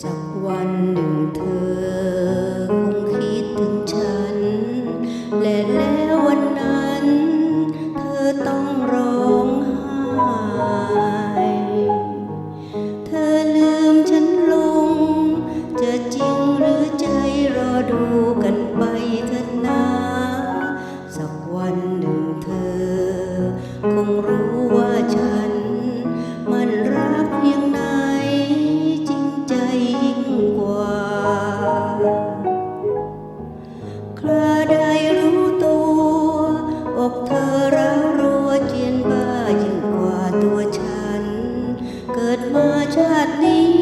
สักวันหนึ่งเธอคงคิดถึงฉัน และแล้ววันนั้น เธอต้องร้องไห้เธอลืมฉันลง จะจริงหรือใจรอดูกันไปเถิดนะ สักวันหนึ่งเธอคงรู้ ชาตินี้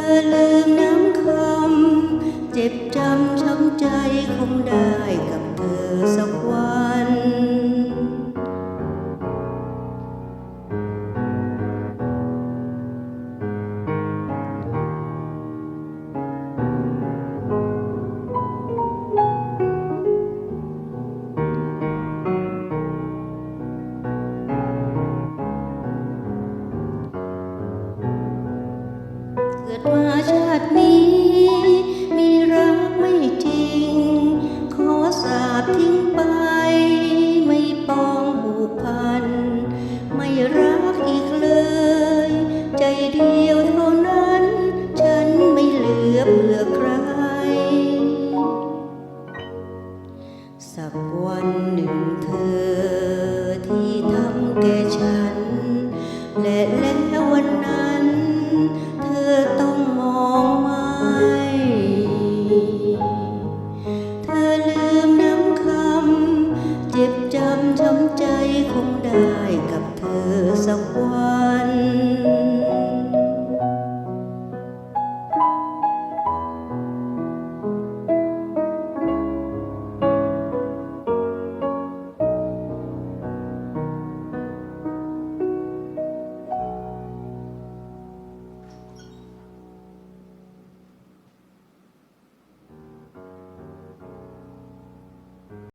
ธอลืมน้ำคำ เจ็บจำช้ำใจคงได้กับเธอสักวัน กิดมาชาตินี้ มีรักไม่จริง ขอสาบทิ้งไป ไม่ปองผูพัน ไม่รักอีกเลย ใจเดียวเท่านั้น ฉันไม่เหลือเผื่อใครสัก